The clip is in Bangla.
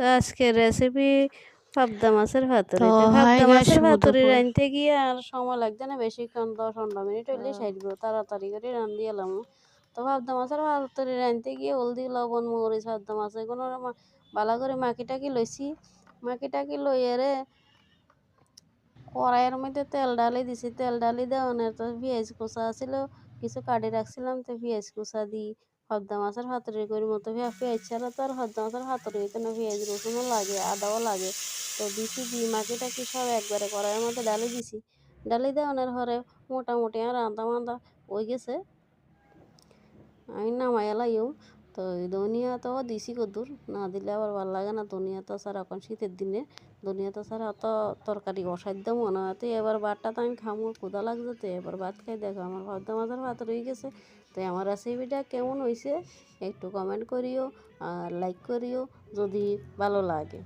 তো আজকের রেসিপি পাবদা মাছের ভাতুরি পাবদা মাছের ভাতুরি। রাঁধতে গিয়ে আর সময় লাগছে না বেশিক্ষণ দশ পনেরো মিনিট হইলে হ্যাঁ। সাইডব তাড়াতাড়ি করে রান্ধি এলাম। তো পাবদা মাছের ভাতুরি রাঁধতে গিয়ে হলদি লবণ মরিচ পাবদা মাছ এগুলো ভালো করে মাখি টাকি লইছি। মাখি টাকি লইয়ে রে কড়াইয়ের মধ্যে তেল ডালি দিছি। তেল ডালি দেওয়ানোর তো পেঁয়াজ কুচা ছিল কিছু কাটি রাখছিলাম তো পেঁয়াজ কুচা দিই। হদ্দা মাছের হাতুড়ি করি মতো পেঁয়া- পেঁয়াজ ছাড়া তো আর হদ্দা মাছের হাতুড়ি কেন পেঁয়াজ রসুনও লাগে, আদাও লাগে। তো দিছি দিই মাটি টাকি সব একবারে কড়াইয়ের মধ্যে ডালি দিছি। ডালি দেওয়ানোর পরে মোটামুটি আর রান্না বান্ধা হয়ে গেছে। আমি নামাই এলাইও তো ধনিয়া তো দিছি কদ্দুর না দিলে আবার ভালো লাগে না। ধনিয়া তো ছাড়া এখন শীতের দিনে ধনিয়া তো ছাড়া অত তরকারি অসাধ্য মনে হয়। তো এবার ভাতটা তো আমি খামো ক্ষুদা লাগছে তো এবার ভাত খাই দেখো, আমার ভাত মাথার ভাত রয়ে গেছে। তো আমার রেসিপিটা কেমন হয়েছে একটু কমেন্ট করিও আর লাইক করিও যদি ভালো লাগে।